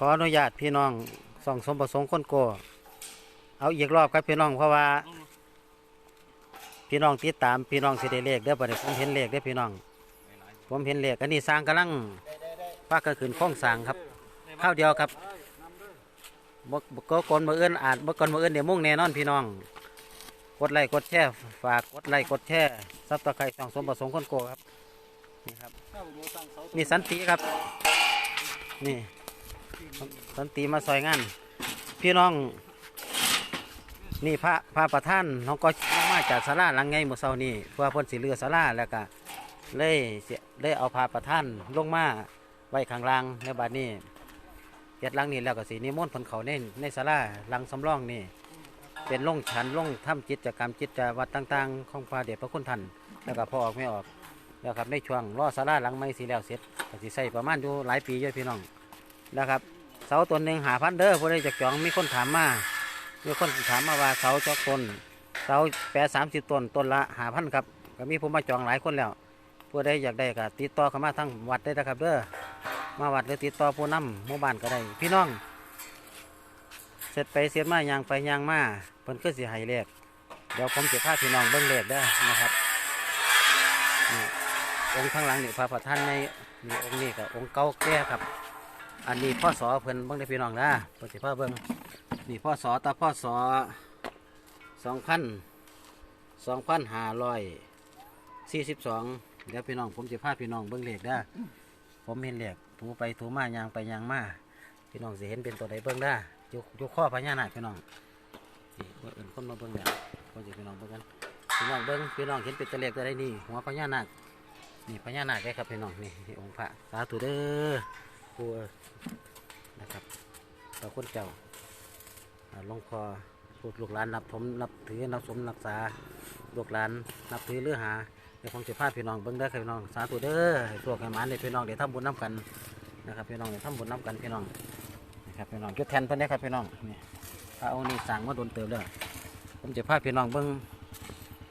ขออนุญาตพี่น้องส่องสมประสงค์คนโก เอาอีกรอบครับพี่น้องเพราะว่า พี่น้องติดตามพี่น้องสิได้เลขเด้อบัดนี้ผมเห็นเลขเด้อพี่น้อง ผมเห็นเลขอันนี้สร้างกำลังปากก็ขึ้นโค้งสร้างครับข้าวเดียวครับบกกกนมืออื่นอ่าจบกกนมืออื่นเดี๋ยวมุ่งแน่นอนพี่น้อง กดไลค์กดแชร์ฝากกดไลค์กดแชร์ซับตะไคร้ช่องสมประสงค์คนโกครับนี่ครับนี่สันติครับ นี่ สันติมาซอยงาน พี่น้อง นี่พระพระประธานน้องก็มาจากศาลาหลังไงเมื่เช้านี้เพื่อเพ่นสีเรือศาลาแล้วก็เลยเสียเลยเอาพระประธานลงมาไว้ข้างล่างในบัดนี้เฮ็ดลังนี้แล้วก็สีนิมนต์เพิ่นเขาในในศาลาหลังสำรองนี่ เป็นล่งฉันล่งถ้ำจิตกรรมจิตจวัดต่างๆ ของพระเดชพระคุณท่านแล้วก็พอออกไม่ออกแล้วครับในช่วงรอศาลาหลังไม่สีแล้วเสร็จก็สิใช้ประมาณอยู่หลายปีอยู่พี่น้อง แล้วครับเสาต้นหนึ่งหาพันเด้อผู้ใดจะจองมีคนถามมามีคนถามมาว่าเสาจอกต้นเสาแปดสามสิบต้นต้นละหาพันครับก็มีผมมาจองหลายคนแล้วผู้ใดอยากได้ก็ติดต่อเข้ามาทางวัดได้นะครับเด้อมาวัดหรือติดต่อผู้นำหมู่บ้านก็ได้ พี่น้อง เสร็จไปเสร็จมายางไปยางมาเพิ่นก็สิให้เลขเดี๋ยวผมจะพาพี่น้องเบิ่งเลขได้นะครับองค์ข้างหลังนี่พระประธานในนี่องค์นี้กับองค์เก่าแก่ครับ อันนี้พ่อสอเพิ่นเบิ่งได้พี่น้องนะเพิ่นสิพาเบิ่งนี่พ่อสอตาพ่อสอสองพันสองพันห้าร้อยสี่สิบสองเดี๋ยวพี่น้องผมจะพาพี่น้องเบิ้งเลขได้ผมเห็นเลขถูไปถูมายางไปยางมาพี่น้องสิเห็นเป็นตัวใดเบิ้งได้ยกยกข้อพญานาคพี่น้องนี่ว่าอื่นคนมาเบิ้งแล้วก็จะพี่น้องเบิ้งกันพี่น้องเบิ้งพี่น้องเห็นเป็นตัวเลขตัวใดนี่หัวพญานาคนี่พญานาคได้ครับพี่น้องนี่องค์พระสาธุเด้อปูเอ้ยนะครับ ขอคุณเจ้าอ่าหลวงพ่อพูดลูกหลานนับผมนับถือนับสมนับษาลูกหลานนับถือหรือหาเดี๋ยวผมจะพาพี่น้องเบิ้งเด้อครับพี่น้องสาธุเด้อให้พวกให้หมานเด้อพี่น้องเดี๋ยวทำบุญน้ำกันนะครับพี่น้องเดี๋ยวทำบุญน้ำกันพี่น้องนะครับพี่น้องจุดแทนเพิ่นเด้อครับพี่น้องนี่พระองค์นี้สั่งมาโดนเติมแล้วผมจะพาพี่น้องเบิ้ง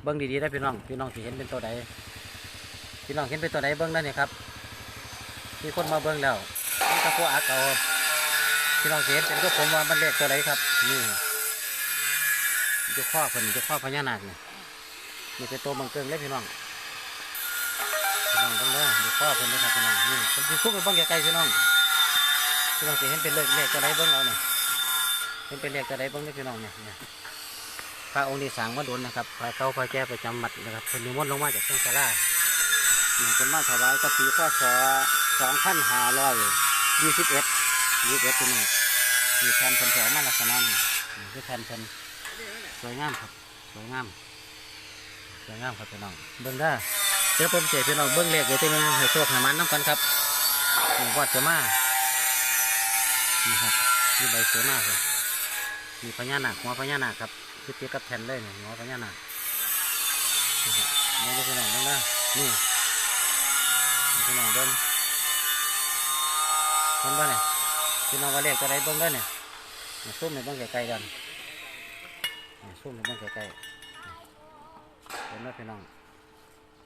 เบิ้งดีๆได้อพี่น้องพี่น้องสิเห็นเป็นตัวใดพี่น้องเห็นเป็นตัวใดเบิ้งได้เนี่ยครับมีคนมาเบิ้งแล้วนี่ก็พวกอักเอา พี่น้องเห็นเป็นก็ผมว่ามันเลขตัวไหนครับนี่จะข้อเพิ่นจะข้อพญานาคเนี่ยนี่เป็นตัวมังเกิงเลยพี่น้องพี่น้องต้องเด้จะข้อเพิ่นเลยครับพี่น้องนี่ผมจะสู้ไปบ้างไกลพี่น้องพี่น้องเห็นเป็นเลขเลขตัวไหนบิ้งเอาเนี่ยเห็นเป็นเลขตัวไหนบิ้งเลยพี่น้องเนี่ยพระองค์นี้สั่งมาโดนนะครับพระเก่าพระแก่ประจำมัดนะครับเป็นนิมนต์ลงมาจากเชียงสาราเนี่ยเป็นมาถวายกะปีพศสองพันห้าร้อยยี่สิบเอ็ด ยี่สิบเอ็ดพี่น้องมีแผ่นเพิ่นแถวมาลักษณะนี้นี่คือแผ่นเพิ่นสวยงามครับสวยงามสวยงามครับพี่น้องเบิ่งได้เดี๋ยวผมเจพี่น้องเบิ่งเลขเดี๋ยวจะนึงให้โชคให้มันน้ำกันครับนี่วัดจะมานี่ครับมีใบสวยมากเลยมีพญานาคหัวพญานาคครับคือเทียบกับแผ่นเลยเนี่ยหัวพญานาคนี่ครับนี่พี่น้องเบิ่งได้นี่นี่พี่น้องเบิ่งเห็นบ่เนี่ย พี่น้องว่าเลขตัวใดเบิ่งได้เนี่ยซุ่มในเบิ่งไกลๆกันนี่ซุ่มในเบิ่งไกลๆเห็นไหมพี่น้อง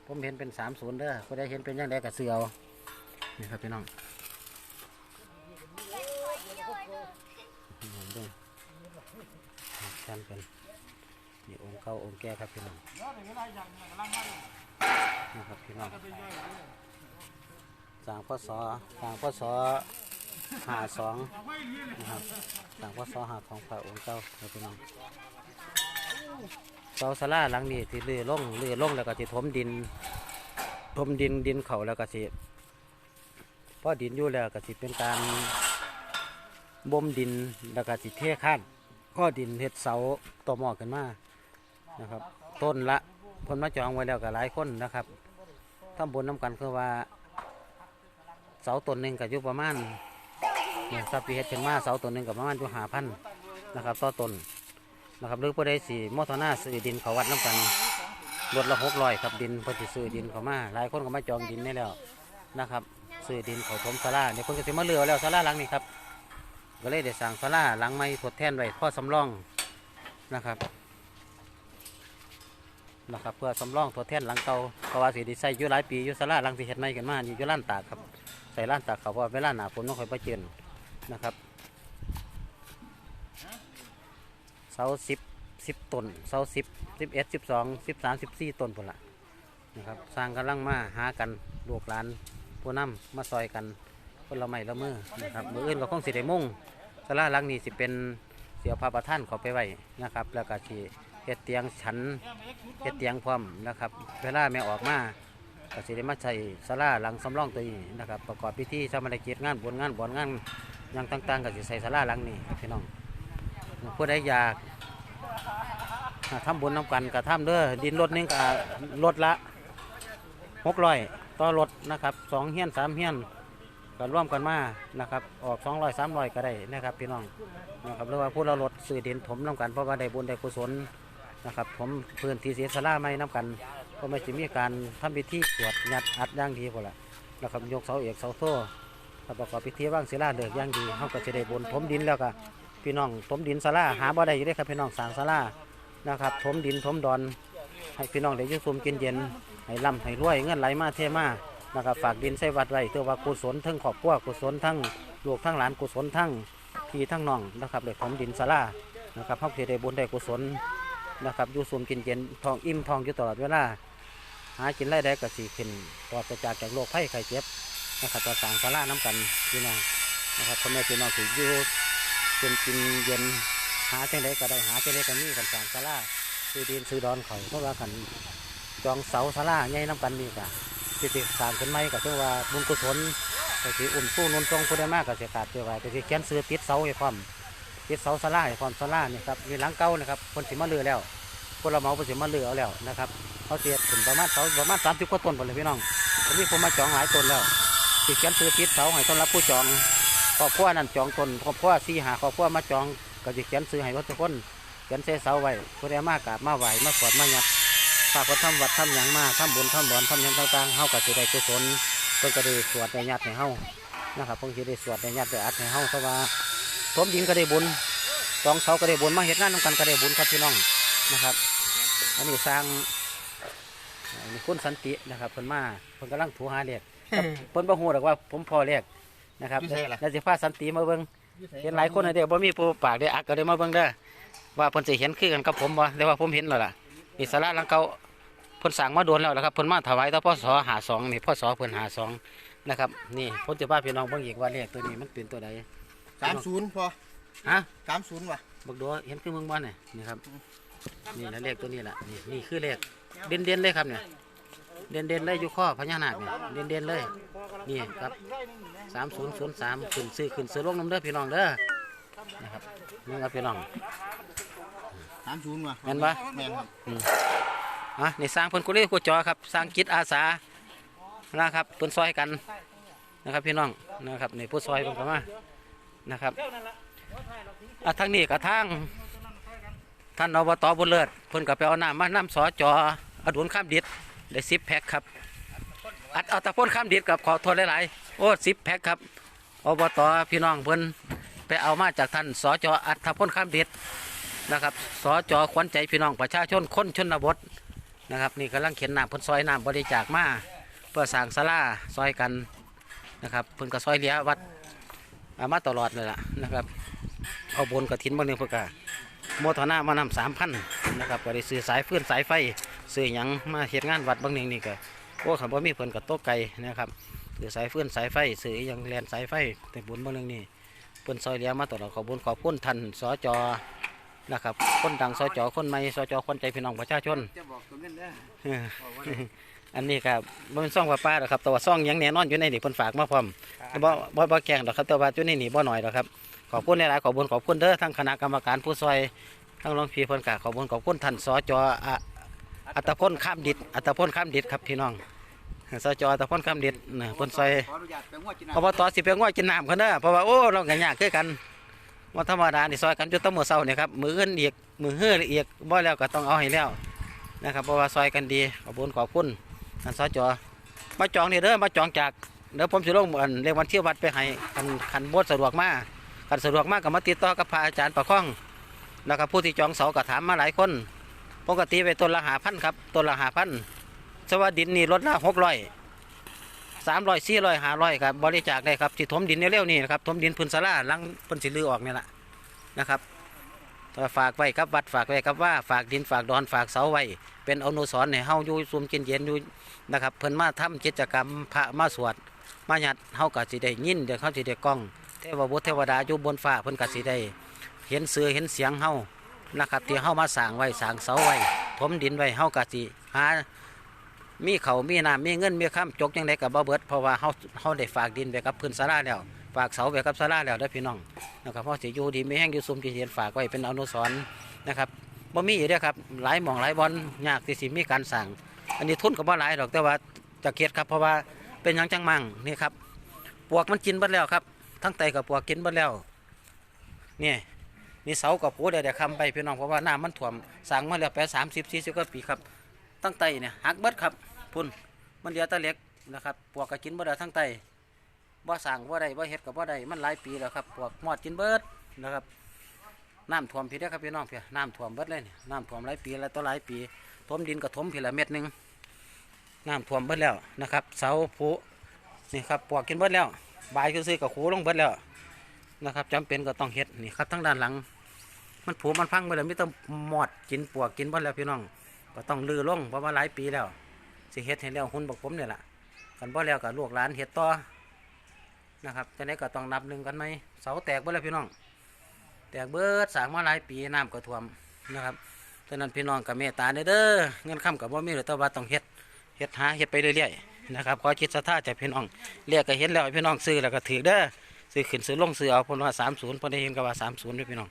ผมเห็นเป็นสามศูนย์เด้อผู้ใดเห็นเป็นยังไงกับเสือเอานี่ครับพี่น้องนี่เบิ่งชันเป็นนี่องค์เก่าองค์แก่ครับพี่น้องนี่ครับพี่น้องสร้างพศสร้างพศ หาสองนะครับสร้างพศห้าของพระองค์เจ้าครับพี่น้องเสาสลาหลังนี้ที่เลื่อล่องเลื่อล่องแล้วก็ที่ถมดินถมดินดินเขาแล้วก็สิพอดินอยู่แล้วก็สิเป็นการบ่มดินแล้วก็สิเทข้านข้อดินเฮ็ดเสาต่อหม้อขึ้นมานะครับ ต้นละคนมาจองไว้แล้วก็หลายคนนะครับทำบุญน้ำกันคือว่า เสาต้นหนึ่งก็อยู่ประมาณ เนี่ยสับปีเฮ็ดขึ้นมาเสาต้นหนึ่งก็ประมาณอยู่หาพันนะครับต่อต้นนะครับหรือผู้ใดสีมอทนาซื้อดินเขาวัดน้ำกันรถละหกร้อยครับดินพอสิซื้อดินเขามาหลายคนก็มาจองดินได้แล้วนะครับซื้อดินเขาถมศาลาเดี๋ยคนก็สิมาเลือแล้วศาลาหลังนี้ครับก็เลยได้สั่งศาลาหลังไม้ทดแทนไว้พ่อสำรองนะครับนะครับเพื่อสำรองทดแทนหลังเก่าเพราะว่าสิได้ใช้อยู่หลายปียู่ศาลาหลังที่เฮ็ดใหม่กันมานี่ยู่ร้านตากครับใส่ร้านตากเขาเพราะว่าเวลาหนาฝนต้องคอยประเจิน นะครับ เสาสิบสิบต้นเสาสิบสิบเอ็ดสิบสองสิบสามสิบสี่ต้นพุ่นละนะครับ สร้างกำลังมาหากันลูกหลานผู้นำมาซอยกันคนละไม้ละมือนะครับมืออื่นก็คงสิได้มุ่งสลาหลังนี้สิเป็นเสียวพระประท่านขอไปไหวนะครับ แล้วก็ที่เฮ็ดเตียงฉันเฮ็ดเตียงพร้อมนะครับ เวลาไม่ออกมาก็สิได้มาใช้สลาหลังสำรองตัวนี้นะครับ ประกอบพิธีชาวมากิจงานบุญงานบ่วนงาน ยังต่างๆก็สิใส่สลาหลังนี้พี่น้องผู้ใดอยากอ่าทำบุญน้ำกันกับทำเด้อดินรถนึงกับรถละหกร้อยต่อรถนะครับสองเฮียนสามเฮียนก็ร่วมกันมานะครับออกสองร้อยสามร้อยก็ได้นะครับพี่น้องนะครับหรือว่าผู้เรารถสื่อดินถมน้ำกันเพราะว่าได้บุญได้กุศลนะครับผมพื้นที่เสียสละไม่น้ำกันก็ไม่จะมีการทำพิธีสวดยัดอัดย่างดีพอละนะครับยกเสาเอกเสาโซ่ ถ้าประกอบพิธีว่างศิลาเดือกย่างดีเขาก็จะได้บุญถมดินแล้วก็พี่น้องถมดินสลาหาบ่ได้อยู่ได้ครับพี่น้องสร้างสลานะครับถมดินถมดอน ให้พี่น้องได้ยืซุมกินเย็นให้ร่ำให้รวยเงินไหลมาเทมานะครับฝากดินใส่วัดไว้เพื่อว่ากุศลทั้งครอบครัวกุศลทั้งลูกทั้งหลานกุศลทั้งพี่ทั้งน้องนะครับได้ถมดินสลานะครับเฮาสิได้บุญได้กุศลนะครับอยู่ซุมกินเย็นทองอิ่มทองอยู่ตลอดเวลาหากินไร่ได้ก็สิขึ้นปลอดจากจากโรคภัยไข้เจ็บ นะครับต่อสางสลาน้ำกันพี่น้องนะครับพ่อแม่พี่น้องสิอยู่จนกินเย็นหาเจังไดก็ได้หาเจังไดก็มีกันสร้างศาลาซื้อดินซื้อดอนเขาเพราะว่ากันจองเสาศาลาใหญ่น้ำกันนี่ก็สิติสางขึ้นใหม่ก็ถือว่าบุญกุศลก็สิอุ่นตู้นนทรงผู้ได้มากก็สิขาดเจอไว้ก็สิเขียนซื้อติดเสาให้พร้อมติดเสาศาลาให้พร้อมศาลานี่ครับมีหลังเก่านะครับคนสิมาเลือแล้วคนละเหมาคนสิมาเลือเอาแล้วนะครับเขาเสียถึงประมาณเสาประมาณสามสิบกว่าต้นหมดเลยพี่น้องก็มีคนมาจองหลายต้นแล้ว สิเขียนซื้อติดเสาให้ต้อนรับผู้จองครอบครัวนั่นจองตนครอบครัวสี่หาครอบครัวมาจองก็จะเขียนซื้อให้วัดทุกคนเขียนเสเสาไว้ผู้ใดมากราบมาไหวมาสวดมาหยัดฝากคนทำวัดทำหยังมาทำบุญทำบอนทำหยังต่างๆเฮาก็จะได้กุศลเพิ่นก็ได้สวดได้หยัดให้เฮานะครับเพิ่นสิได้สวดได้หยัดได้อัดให้เฮาเพราะว่าสมดินก็ได้บุญสองเสาก็ได้บุญมาเฮ็ดงานนำกันก็ได้บุญครับพี่น้องนะครับอันนี้สร้างนนี้คุณสันตินะครับเพิ่นมาเพิ่นกำลังถูหาเลข เพิ่นบ่ฮู้หรอกว่าผมพอเลขนะครับอยู่ไสล่ะ แล้วสิพาสันติมาเบิ่งเห็นหลายคนเลยเดี๋ยวบ่มีปูปากเดี๋ยวอักก็เดี๋ยวมาเบิ่งเด้อว่าเพิ่นสิเห็นคือกันกับผมบ่แต่ว่าผมเห็นแล้วล่ะนี่สาราหลังเก่าเพิ่นสั่งมาโดนแล้วนะครับเพิ่นมาถวายต่อพศ52นี่พศเพิ่น52นะครับนี่ผมจะพาพี่น้องเบิ่งอีกว่าเลขตัวนี้มันเป็นตัวใดสามศูนย์พอฮะ สามศูนย์ว่ะ บักดัวเห็นคือเมืองบ่เนี่ยนี่ครับนี่นะเลขตัวนี้ล่ะนี่นี่คือเลขเด่นๆเลยครับเนี่ย เด่นๆเลยอยู่ข้อพญานาคเนี่ยเด่นๆเลยนี่ครับ3003ขึ้นซื้อขึ้นซื้อลงน้ำเด้อพี่น้องเด้อนะครับนี่ครับพี่น้องสามศูนย์ว่ะแม่นปะแม่นครับอะนี่สร้างเพิ่นกุลีกุจอครับสร้างจิตอาสานะครับเพิ่นซอยกันนะครับพี่น้องนะครับนี่ผู้ซอยเพิ่นก็มานะครับอะทางนี้กับทางท่านอบตบุญเลิศเพิ่นก็ไปเอาน้ำมาน้ำสอจออดุลข้ามดิด ได้สิบแพ็คครับอัดเอาตะพ่นข้ามดิดกับขอโทษหลายๆโอ้สิบแพ็คครับอบตพี่น้องเพิ่นไปเอามาจากท่านสจอัดตะพ่นข้ามดิดนะครับสจขวัญใจพี่น้องประชาชนคนชนบทนะครับนี่กำลังเขียนน้ำเพิ่นซอยน้ำบริจาคมาเพื่อสร้างศาลาซอยกันนะครับเพิ่นก็ซอยเลี้ยวัดอามาตลอดเลยล่ะนะครับเอาบนกระถินบางหนึงเพื่อกะโมทนามานำสามพันนะครับก็ได้ซื้อสายฟืนสายไฟ ซื้อหยังมาเหตุงานวัดบางหนึงนี่ก็โอ้ขันบ่มีเพิ่นกับโต๊ะไก่นะครับซื้อสายฟืนสายไฟซื้ออหยังแลนสายไฟแต่บุญบางหนึงนี่เพิ่นซอยเหลียมาตลอดขอบคุญขอบคุณท่านสอจอนะครับคนดังสจคนใหม่สจคนใจพี่น้องประชาชนจะบอกตัวนั้นเด้อเอออันนี้ครับบ่เป็นซ่องป้าป้าหรอกครับแต่ว่าซ่องหยังแน่นอนอยู่ในนี่เพิ่นฝากมาพร้อมบ่บ่บ่แกล้งดอกครับแต่ว่าอยู่ในนี่บ่หน่อยดอกครับขอบคุณหลายๆขอบคุณขอบคุณเด้อทั้งคณะกรรมการผู้ซอยทั้งรองพี่เพิ่นก็ขอบคุณขอบคุณท่านสจ อัตพลข้ามดิดอัตพลข้ามดิดครับพี่น้องสจอัตพลข้ามดิดน่ะเพิ่นซอยออนุญาตไปงวดจินอบตสิไปง่อยกินน้ำกันเด้อเพราะว่าโอ้เรากันยากคือกันว่าธรรมดานี่ซอยกันจนตั้งมือเช้านี่ยครับมืออื่นเอียกมือเฮืออียกบ่แล้วก็ต้องเอาให้แล้วนะครับเพราะว่าซอยกันดีขอบคุณขอบคุณท่านสจมาจองนี่เด้อมาจองจากเดี๋ยวผมสิลงอันเลขวันเที่ยวัดไปให้คันคันบดสะดวกมากคันสะดวกมากก็มาติดต่อกับพระอาจารย์ประคองแล้วก็ผู้ที่จองเสาก็ถามมาหลายคน ปกติไปต้นละหาพันครับต้นละหาพันสวัสดินนี่ลดละหกร้อยสามร้อยสี่ร้อยห้าร้อยครับบริจาคได้ครับที่ถมดินเร็วๆนี่นะครับถมดินพื้นสาราหลังพื้นสิลือออกนี่แหละนะครับฝากไว้กับวัดฝากไว้กับว่าฝากดินฝากดอนฝากเสาไว้เป็นอนุสรณ์ให้เฮาอยู่ซุมกินเย็นอยู่นะครับเพิ่นมาทำกิจกรรมพระมาสวดมาหยัดเฮาก็สิได้ยินเดี๋ยวเขาสิได้กล้องเทวบุตรเทวดาอยู่บนฟ้าเพิ่นก็สิได้เห็นเสือเห็นเสียงเฮา นะครับที่เฮามาสางไว้สางเสาไว้ถมดินไว้เฮาก็สิหามีเขามีน้ำมีเงินมีข้ามจกยังไงกับบ่เบิดเพราะว่าเฮาเฮาได้ฝากดินไปกับพื้นศาลาแล้วฝากเสาไปกับศาลาแล้วเด้พี่น้องนะครับเพราะสิอยู่ดีไม่แห้งอยู่ซุมที่เห็นฝากไว้เป็นอนุสรณ์นะครับบ่มีอยู่เด้อครับหลายหม่องหลายบอนยากที่สิมีการสั่งอันนี้ทุนก็บ่หลายดอกแต่ว่าจะเกียดครับเพราะว่าเป็นยังจังมั่งนี่ครับ ปวกมันกินบิดแล้วครับ ทั้งไตกับปวกกินบิดแล้วนี่ นี่เสากับผูเดี๋ยวเดี๋ยวคำไปพี่น้องเพราะว่าน้ำมันท่วมสั่งมาแล้วแปดสามสิบสี่สิบกว่าปีครับตั้งไตเนี่ยหักเบิดครับพุ่นมันเหลือตะเล็กนะครับปวกก็กินบ่ได้ทั้งไตบ่สั่งบ่ได้บ่เฮ็ดกับบ่ได้มันหลายปีแล้วครับปวกหมอดกินเบิดนะครับน้ำท่วมพี่เด้ครับพี่น้องเพี่ยน้ำท่วมเบิดเลยนี่น้ำท่วมหลายปีแล้วต่อหลายปีถมดินก็ถมพี่ละเม็ดหนึ่งน้ำท่วมเบิดแล้วนะครับ เสาผูนี่ครับปวกกินเบิดแล้ว บายคือซื้อกับขูลงเบิดแล้ว นะครับจำเป็นก็ต้องเฮ็ดนี่ครับทั้งด้านหลัง มันผูมันพังไปแล้วไมแต่ต้องหมอดกินปวกกินเบิดแล้วพี่น้องก็ต้องลือลงเพราะว่าหลายปีแล้วสิเฮ็ดให้แล้วหุ่นบักผมเนี่ยแหละกันบ่แล้วกับลูกหลานเฮ็ดต่อนะครับจะได้ก็ต้องนับหนึ่งกันไหมเสาแตกเบิดแล้วพี่น้อง แตกเบิดสางมาหลายปีน้ำก็ท่วมนะครับฉะนั้นพี่น้องกับเมตตาเด้อเงินค้ำกับบ่มีหรือต่ว่าต้องเฮ็ดเฮ็ดหาเฮ็ดไปเรื่อยๆนะครับขอจิตศรัทธาจากพี่น้องเรียกก็เห็นแล้วพี่น้องซื้อแล้วก็ถือเด้อ ซื้อขึ้นซื้อลงซื้อเอาพนว่า30เพิ่นได้เห็นก็ว่า30ด้วยพี่น้อง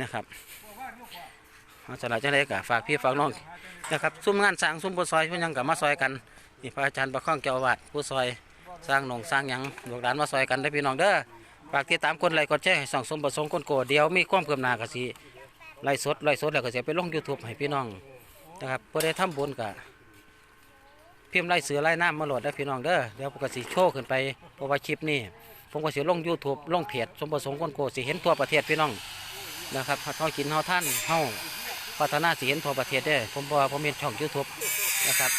นะครับเอาสลายจังไดก็ฝากพี่ฝากน้องนะครับซุ้มงานสร้างซุ้มบ่ซอยเพิ่นยังก็มาซอยกันนี่พระอาจารย์ประคองเจ้าอาวาดผู้ซอยสร้างหนองสร้างยังลูกหลานมาซอยกันได้พี่น้องเด้อฝากติดตามคนไลค์กดแชร์ส่องสมประสงค์คนโกเดียวมีความเพิ่มนาก็สิไล่สดไล่สดแล้วก็สิไปลง YouTube ให้พี่น้องนะครับบ่อได้ทำบุญก็ พิมพ์ไล่เสือไล่น้ำมาโหลดได้พี่น้องเด้อเดี๋ยวผมก็สิโชว์ขึ้นไปเพราะว่าคลิปนี้ผมก็สิลง YouTube ลงเพจสมประสงค์คนโกสิเห็นทั่วประเทศพี่น้องนะครับเฮากินเฮาท่านเฮาพัฒนาสิเห็นทั่วประเทศได้อผมบอกผมเป็นช่องยูทูบนะครับ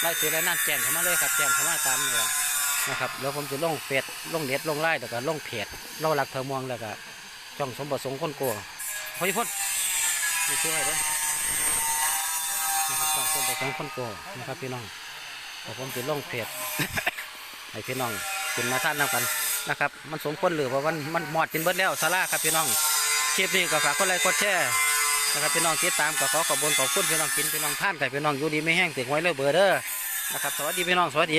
ไล่เสือไล่นั่นแจ้งเข้ามาเลยครับแจ้งเข้ามาตามนี่แหละนะครับแล้วผมจะลงเฟซลงเน็ตลงไลน์แล้วก็ลงเพจเราหลักเทอมวงแล้วก็ช่องสมประสงค์คนโกลัวพอดีพ้นนี่ช่วยด้วยนะครับช่องสมประสงค์คนกนะครับพี่น้อง ผมจะลงเพจให้พี่น้องกินมาท่านนำกันนะครับ มันสมควรหรือเพราะมันมันหมอดกินเบิดแล้วซาร่าครับพี่น้องคลิปนี้ก็ฝากกดไลค์กดแชร์นะครับพี่น้องติดตามก็ขอขอบคุณขอบคุณพี่น้องกินพี่น้องท่านแต่พี่น้องอยู่ดีไม่แห้งติดไว้เลยเบอร์เด้อนะครับสวัสดีพี่น้องสวัสดี